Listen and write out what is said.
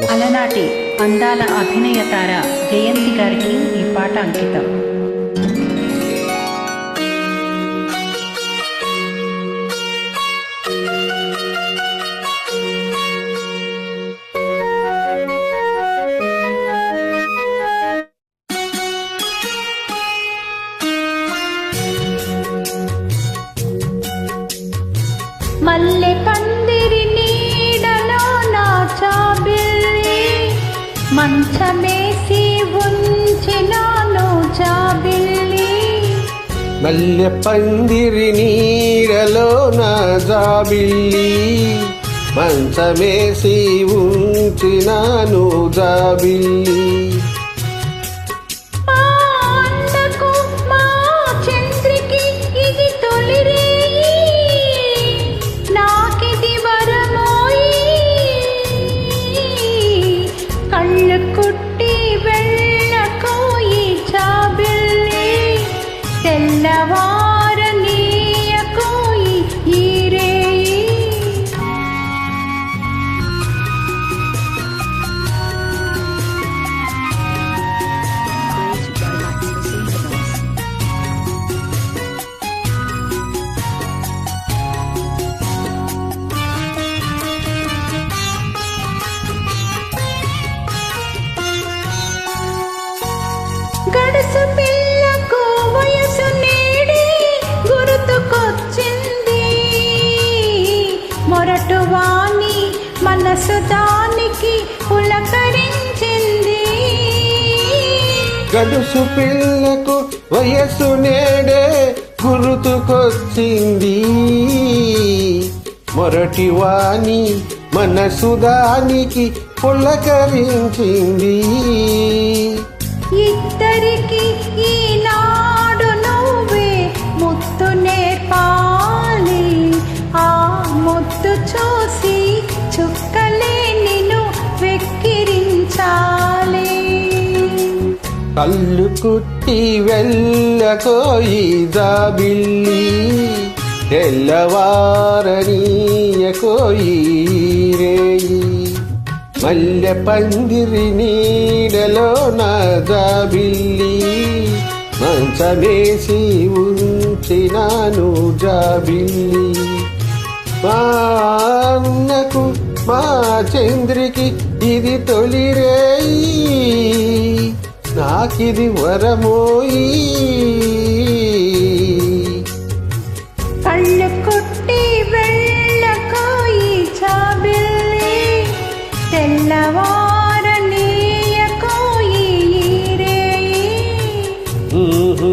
అలనాటి అందాల అభినయ తార జయంతి గారికి ఈ పాట అంకితం. మల్లె కన్ను మంచమేసి ఉంచినాను జాబిల్లి. మల్లె పందిరి నీడలో నా జాబిల్లి. మంచమేసి ఉంచినాను జాబిల్లి. వాణి మనసు దానికి పులకరించింది. గడుసు పిల్లకు వయస్సు నేడే గుర్తుకొచ్చింది. మొరటి వాణి మనసు దానికి పులకరించింది. ఇద్దరికి ఈనాడు నువ్వే ముత్తు నేర్పాలి. ఆ ముత్తు చూసి చుక్కలే నిన్ను వెక్కిరించాలి కళ్ళు కుట్టి వెళ్ళకోయి జాబిల్లి తెల్లవారనీయకోయి రేయి. మల్లె పందిరి నీడలో నా మంచమేసి ఉంచినాను జాబిల్లి. మా అన్నకు మా చంద్రికి ఇది తొలిరేయి నాకిది వరమోయి.